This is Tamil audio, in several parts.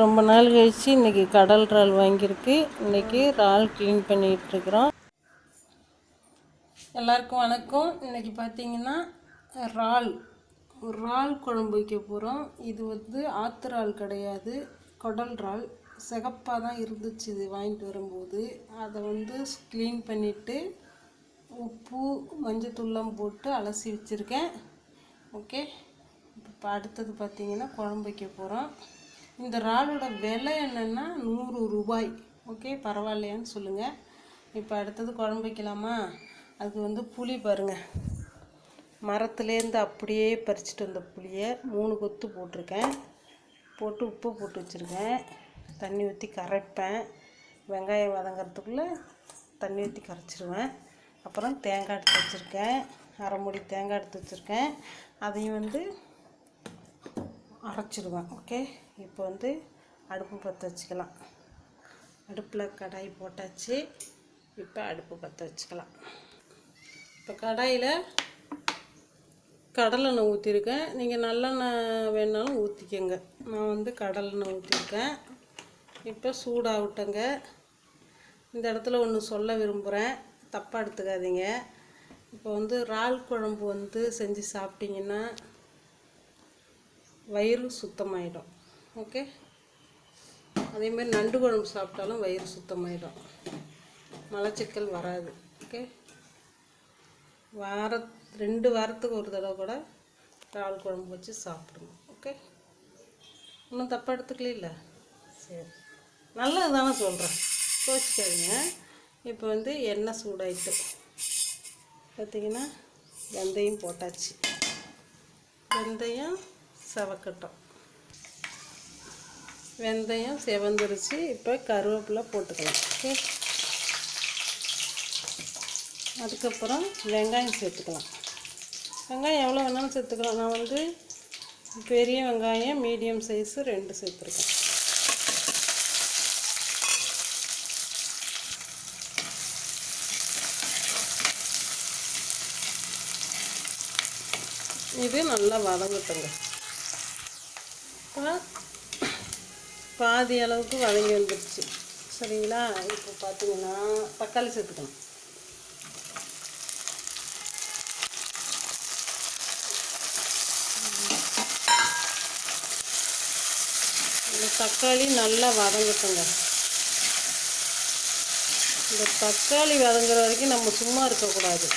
ரொம்ப நாள் கழிச்சு இன்றைக்கி கடல் இறால் வாங்கியிருக்கு. இன்றைக்கி இறால் க்ளீன் பண்ணிகிட்ருக்குறோம் எல்லாருக்கும் வணக்கம். இன்றைக்கி பார்த்தீங்கன்னா இறால் இறால் குழம்பு வைக்க போகிறோம் இது வந்து ஆத்துறால் கிடையாது. குடல் இறால். சிகப்பாக தான் இருந்துச்சு இது வாங்கிட்டு வரும்போது. அதை வந்து க்ளீன் பண்ணிவிட்டு உப்பு மஞ்சத்தூள்லாம் போட்டு அலசி வச்சுருக்கேன். ஓகே இப்போ அடுத்தது பார்த்திங்கன்னா குழம்பு வைக்க போகிறோம் இந்த இறாலோட விலை என்னென்னா நூறு ரூபாய். ஓகே பரவாயில்லையான்னு சொல்லுங்கள் இப்போ அடுத்தது குழம்பு வைக்கலாமா? அதுக்கு வந்து புளி பாருங்கள் மரத்துலேருந்து அப்படியே பறிச்சிட்டு வந்த புளியை மூணு கொத்து போட்டிருக்கேன். போட்டு உப்பு போட்டு வச்சுருக்கேன். தண்ணி ஊற்றி கரைப்பேன். வெங்காயம் வதங்கிறதுக்குள்ளே தண்ணி ஊற்றி கரைச்சிருவேன். அப்புறம் தேங்காய் எடுத்து வச்சுருக்கேன். அரை மூடி தேங்காய் எடுத்து வச்சுருக்கேன். அதையும் வந்து அரைச்சிடுவேன் ஓகே இப்போ வந்து அடுப்பு பற்ற வச்சுக்கலாம். அடுப்பில் கடாய் போட்டாச்சு. இப்போ அடுப்பு பற்ற வச்சுக்கலாம். இப்போ கடாயில் கடலெண்ணெய் ஊற்றிருக்கேன் நீங்கள் நல்லெண்ணெய் வேணாலும் ஊற்றிக்கங்க நான் வந்து கடலெண்ணெய் ஊற்றிருக்கேன் இப்போ சூடாகட்டங்க. இந்த இடத்துல ஒன்று சொல்ல விரும்புகிறேன் தப்பாக எடுத்துக்காதீங்க. இப்போ வந்து இறால் குழம்பு வந்து செஞ்சு சாப்பிட்டிங்கன்னா வயிறு சுத்தமாயிடும். ஓகே? அதேமாரி நண்டு குழம்பு சாப்பிட்டாலும் வயிறு சுத்தமாயிடும். மலச்சிக்கல் வராது. ஓகே? வார ரெண்டு வாரத்துக்கு ஒரு தடவை கூட இறால் குழம்பு வச்சு சாப்பிடுங்க ஓகே? ஒன்றும் தப்பாக எடுத்துக்கல சரி. நல்லது தானே சொல்கிறேன் கோச்சிக்காதீங்க. இப்போ வந்து எண்ணெய் சூடாயிட்டு பார்த்தீங்கன்னா வெந்தயம் போட்டாச்சு. வெந்தயம் செவக்கட்டும். வெந்தயம் செவந்துருச்சு. இப்போ கருவேப்பிலை போட்டுக்கலாம். ஓகே? அதுக்கப்புறம் வெங்காயம் சேர்த்துக்கலாம். வெங்காயம் எவ்வளோ வேணாலும் சேர்த்துக்கலாம். நான் வந்து பெரிய வெங்காயம் மீடியம் சைஸு ரெண்டு சேர்த்துருக்கேன். இது நல்லா வதங்கட்டுங்க. இப்போ பாதி அளவுக்கு வதங்கி வந்துடுச்சு சரிங்களா? இப்போ பார்த்தீங்கன்னா தக்காளி சேர்த்துக்கலாம் இந்த தக்காளி நல்லா வதங்கட்டுங்க. இந்த தக்காளி வதங்குற வரைக்கும் நம்ம சும்மா இருக்கக்கூடாது.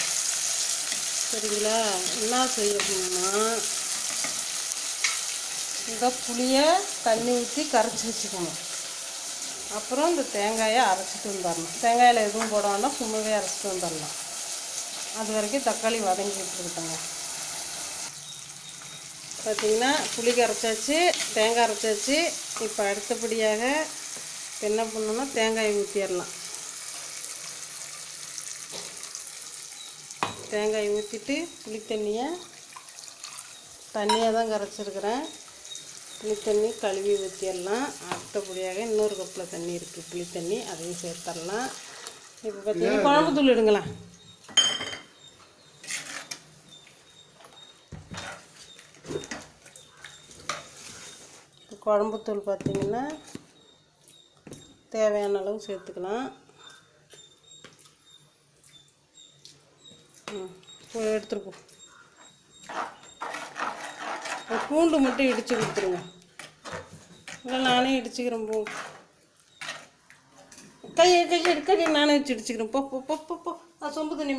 சரிங்களா? என்ன செய்யணும்னா இந்த புளியை தண்ணி ஊற்றி கரைச்சி வச்சுக்கணும். அப்புறம் இந்த தேங்காயை அரைச்சிட்டு வந்துடணும். தேங்காயில் எதுவும் போட வேண்டாம் சும்மாவே அரைச்சிட்டு வந்துடலாம். அது வரைக்கும் தக்காளி வதங்கிட்டு இருக்கோங்க பார்த்திங்கன்னா புளி கரைச்சாச்சு தேங்காய் அரைச்சாச்சு. இப்போ அடுத்தபடியாக என்ன பண்ணணும்னா தேங்காயை ஊற்றிடலாம் தேங்காயை ஊற்றிட்டு புளி தண்ணியை தண்ணியாக தான் கரைச்சிருக்கிறேன். புளி தண்ணி கழுவி ஊற்றிடலாம் அடுத்தபடியாக இன்னொரு கப்பில் தண்ணி இருக்குது புளி தண்ணி அதையும் சேர்த்துடலாம். இப்போ பார்த்தீங்கன்னா குழம்பு தூள் எடுங்களேன். குழம்புத்தூள் பார்த்திங்கன்னா தேவையான அளவு சேர்த்துக்கலாம். போ பூண்டு மட்டும் இடித்து கொடுத்துருங்க. இல்லை நானே இடிச்சுக்கிறேன் போ. கையை கையை எடுக்க நானே வச்சு இடிச்சுக்கிறேன். போ போ போ போ போ. அது சொம்பு தண்ணி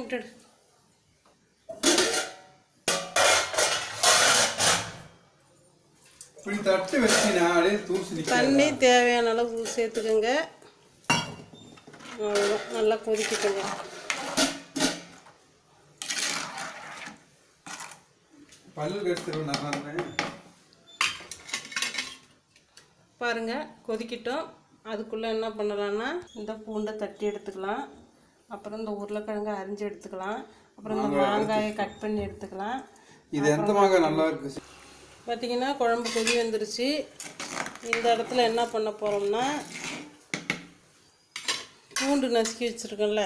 தூசி தண்ணி தேவையான அளவு சேர்த்துக்கோங்க. நல்லா கொதிக்கட்டுங்க பல்லு இருந்தேன் பாருங்கள் கொதிக்கிட்டோம். அதுக்குள்ளே என்ன பண்ணலான்னா இந்த பூண்டை தட்டி எடுத்துக்கலாம். அப்புறம் இந்த உருளைக்கிழங்கை அரிஞ்சு எடுத்துக்கலாம். அப்புறம் இந்த மாங்காயை கட் பண்ணி எடுத்துக்கலாம். இது எந்த மாங்காய்? நல்லா இருக்கு. பார்த்தீங்கன்னா குழம்பு கொதி வந்துருச்சு. இந்த இடத்துல என்ன பண்ண போகிறோம்னா பூண்டு நசுக்கி வச்சுருக்கோம்ல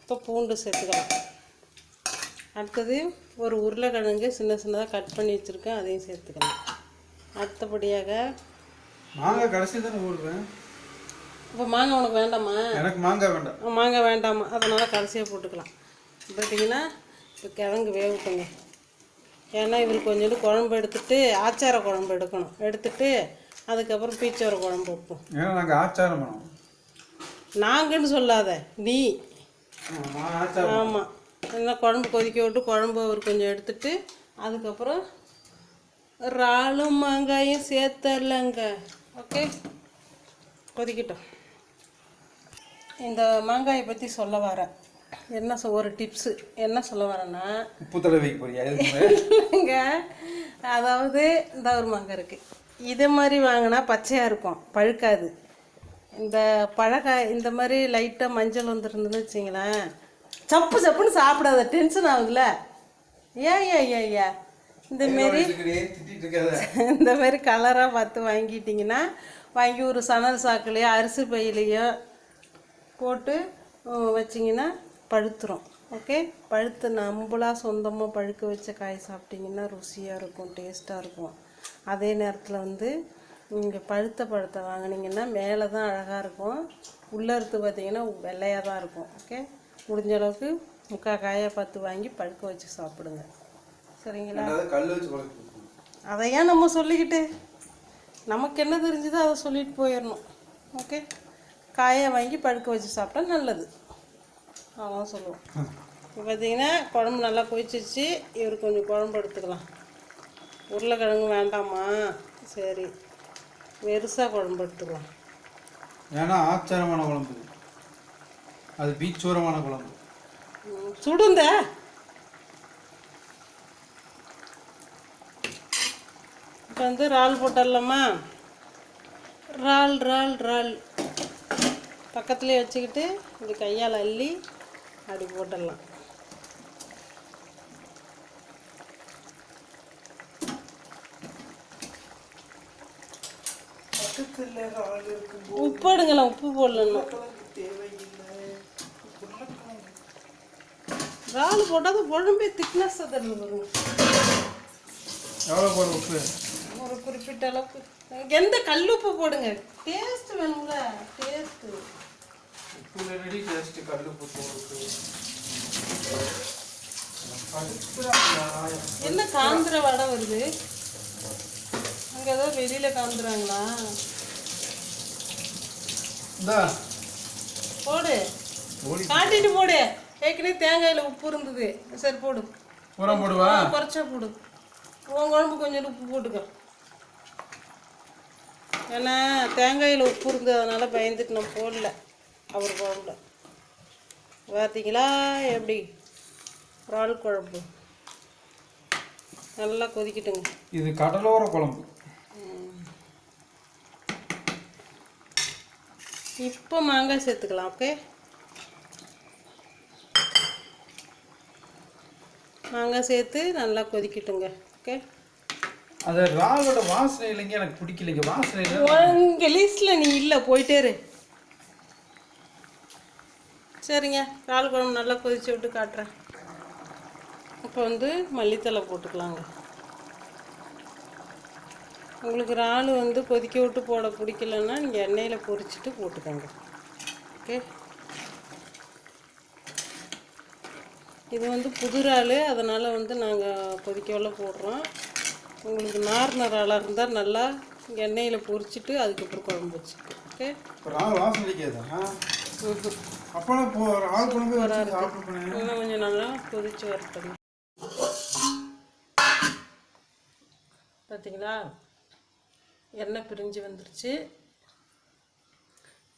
இப்போ பூண்டு சேர்த்துக்கலாம். அடுத்தது ஒரு உருளைக்கிழங்கு சின்ன சின்னதாக கட் பண்ணி வச்சுருக்கேன் அதையும் சேர்த்துக்கலாம் அடுத்தபடியாக மாங்காய் கடைசி தானே போடுவேன் இப்போ மாங்காய் உனக்கு வேண்டாமா? எனக்கு மாங்காய் வேண்டாம். மாங்காய் வேண்டாமா? அதனால் கடைசியாக போட்டுக்கலாம். பார்த்தீங்கன்னா இப்போ கிழங்கு வேகட்டுங்க. ஏன்னா இவர் கொஞ்சோண்டு குழம்பு எடுத்துட்டு ஆச்சார குழம்பு எடுக்கணும். எடுத்துட்டு அதுக்கப்புறம் பீச்சோர குழம்பு வைப்போம். ஏன்னா நாங்கள் ஆச்சாரம் நாங்கன்னு சொல்லாத நீ. ஆமாம் என்ன குழம்பு கொதிக்க விட்டு குழம்பு அவர் கொஞ்சம் எடுத்துட்டு அதுக்கப்புறம் இறாலும் மாங்காயும் சேர்த்தரலங்க ஓகே கொதிக்கட்டும். இந்த மாங்காயை பற்றி சொல்ல வரேன். என்ன சொ ஒரு டிப்ஸு என்ன சொல்ல வரேன்னா உப்பு தடவை இல்லைங்க. அதாவது இந்த ஒரு மாங்காய் இருக்குது இது மாதிரி வாங்கினா பச்சையாக இருக்கும். பழுக்காது. இந்த பழக்காய் இந்த மாதிரி லைட்டாக மஞ்சள் வந்துருந்துன்னு வச்சிங்களேன் சப்பு சப்புன்னு சாப்பிடாத டென்ஷன் ஆகுதுல்ல? ஏன் ஏன் ஏன் ஏன்? இந்த மாரி இந்த மாதிரி கலராக பார்த்து வாங்கிட்டிங்கன்னா வாங்கி ஒரு சணல் சாக்குலையோ அரிசி பையிலையோ போட்டு வச்சிங்கன்னா பழுத்துரும். ஓகே பழுத்து நம்மளாக சொந்தமாக பழுக்க வச்ச காய் சாப்பிட்டிங்கன்னா ருசியாக இருக்கும் டேஸ்ட்டாக இருக்கும். அதே நேரத்தில் வந்து நீங்கள் பழுத்த பழத்தை வாங்குனீங்கன்னா மேலே தான் அழகாக இருக்கும். உள்ளே இருந்து பார்த்தீங்கன்னா வெள்ளையாக தான் இருக்கும். ஓகே முடிஞ்ச அளவுக்கு முக்கால் காயாக பார்த்து வாங்கி பழுக்க வச்சு சாப்பிடுங்க. சரிங்களா? அதாவது கல் வச்சு குழப்பம் அதை ஏன் நம்ம சொல்லிக்கிட்டு? நமக்கு என்ன தெரிஞ்சுதோ அதை சொல்லிட்டு போயிடணும். ஓகே? காயை வாங்கி பழுக்க வச்சு சாப்பிட்டா நல்லது. அதான் சொல்லுவோம். இப்போ பார்த்தீங்கன்னா குழம்பு நல்லா கொதிச்சிருச்சு. இவர் கொஞ்சம் குழம்பு எடுத்துக்கலாம். உருளைக்கிழங்கு வேண்டாமா? சரி. வெறுசாக குழம்பு எடுத்துக்கலாம். ஏன்னா ஆச்சாரமான குழம்பு. அது பீச்சோரமான குழம்பு சுடுந்த? இப்போ வந்து இறால் போட்டுடலாமா? இறால் இறால் இறால். பக்கத்துலேயே வச்சுக்கிட்டு இப்படி கையால் அள்ளி அப்படி போட்டுடலாம். உப்பு எடுங்களேன் உப்பு போடலாம் இறால் போட்டால் தான் குழம்பே திக்னஸ் தரல வரும் எவ்வளோ போட உப்பு? ஒரு குறிப்பிட்ட அளவுக்கு. எந்த கல்லுப்பு போடுங்க. டேஸ்ட் வேணும்ல டேஸ்ட் உப்பு ரெடி டேஸ்ட் கல் உப்பு போடுறது. என்ன காந்திர வடை வருது? அங்க ஏதோ வெளியில காந்துறாங்களா? போடு. காட்டிட்டு போடு. ஏற்கனவே தேங்காயில உப்பு இருந்தது. சரி போடு. உரம் போடுவா? குறைச்சா போடு. உன் குழம்பு கொஞ்சம் உப்பு போட்டுக்க. ஏன்னா தேங்காயில் உப்பு இருந்தது அதனால பயந்துட்டு நான் போடல அவர் குழம்புல. பார்த்தீங்களா எப்படி? இறால் குழம்பு. நல்லா கொதிக்கட்டுங்க. இது கடலோர குழம்பு. இப்போ மாங்காய் சேர்த்துக்கலாம் ஓகே? மாங்காய் சேர்த்து நல்லா கொதிக்கட்டுங்க. ஓகே அது ராவோட வாசனை இல்லைங்க எனக்கு பிடிக்கலைங்க. வாசனை இல்லை உங்க லிஸ்ட்ல நீ இல்லை போயிட்டே இரு. சரிங்க. இறால் குழம்பு நல்லா கொதிச்சு விட்டு காட்டுறேன். இப்போ வந்து மல்லித்தலை போட்டுக்கலாங்க. உங்களுக்கு இறால் வந்து கொதிக்க விட்டு போட பிடிக்கலன்னா நீங்கள் எண்ணெயில் பொரிச்சிட்டு போட்டுக்கோங்க. ஓகே இது வந்து புது இறால் அதனால் வந்து நாங்கள் கொதிக்கவெல்லாம் போடுறோம். உங்களுக்கு நார்ன இறாலாக இருந்தால் நல்லா எண்ணெயில் பொரிச்சிட்டு அதுக்கப்புறம் குழம்பு வச்சுட்டு ஓகே? இன்னும் கொஞ்சம் நல்லா கொதிச்சு வரட்டும் பார்த்தீங்களா எண்ணெய் பிரிஞ்சு வந்துருச்சு.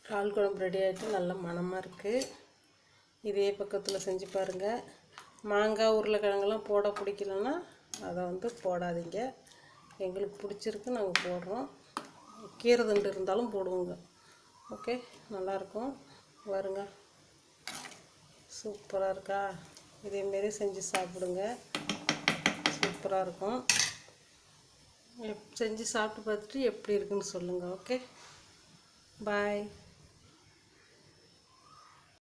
இறால் குழம்பு ரெடி ஆகிட்டு நல்ல மணமாக இருக்குது இதே பக்கத்தில் செஞ்சு பாருங்கள் மாங்காய் உருளைக்கிழங்கெல்லாம் போட பிடிக்கலன்னா அதை வந்து போடாதீங்க. எங்களுக்கு பிடிச்சிருக்கு நாங்கள் போடுறோம். கீரை தண்டு இருந்தாலும் போடுவோங்க. ஓகே நல்லாயிருக்கும். வருங்க சூப்பராக இருக்கா? இதேமாரி செஞ்சு சாப்பிடுங்க. சூப்பராக இருக்கும் எப் செஞ்சு சாப்பிட்டு பார்த்துட்டு எப்படி இருக்குன்னு சொல்லுங்கள் ஓகே. பாய்.